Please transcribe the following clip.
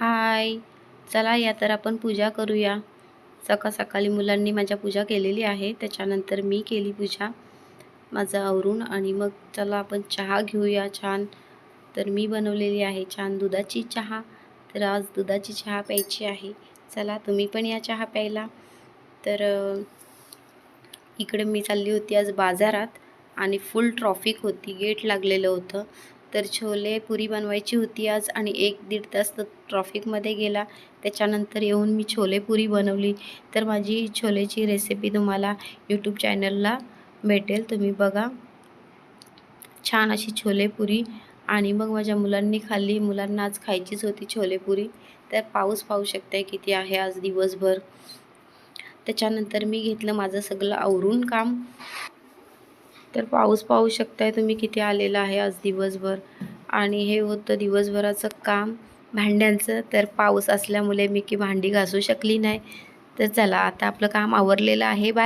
हाय. चला या तर आपण पूजा करूया. सकाळ सकाळी मुलांनी माझ्या पूजा केलेली आहे. त्याच्यानंतर मी केली पूजा. माझं आवरून आणि मग चला आपण चहा घेऊया छान. तर मी बनवलेली आहे छान दुधाची चहा. तर आज दुधाची चहा प्यायची आहे. चला तुम्ही पण या चहा प्यायला. तर इकडे मी चालली होती आज बाजारात आणि फुल ट्रॉफिक होती. गेट लागलेलं होतं. तर छोले पुरी बनवायची होती आज आणि एक दीड तास तर ट्रॉफिकमध्ये गेला. त्याच्यानंतर येऊन मी छोले पुरी बनवली. तर माझी छोलेची रेसिपी तुम्हाला यूट्यूब चॅनलला भेटेल. तुम्ही बघा. छान अशी छोले पुरी आणि मग माझ्या मुलांनी खाल्ली. मुलांना आज खायचीच होती छोले पुरी. तर पाऊस पाहू शकते किती आहे आज दिवसभर. त्याच्यानंतर मी घेतलं माझं सगळं आवरून काम. तर पाऊस पाहू शकताय तुम्ही किती आलेला आहे आज दिवसभर. आणि हे होतं दिवसभराचं काम भांड्यांचं. तर पाऊस असल्यामुळे मी की भांडी घासू शकली नाही. तर चला आता आपलं काम आवरलेलं आहे. बाय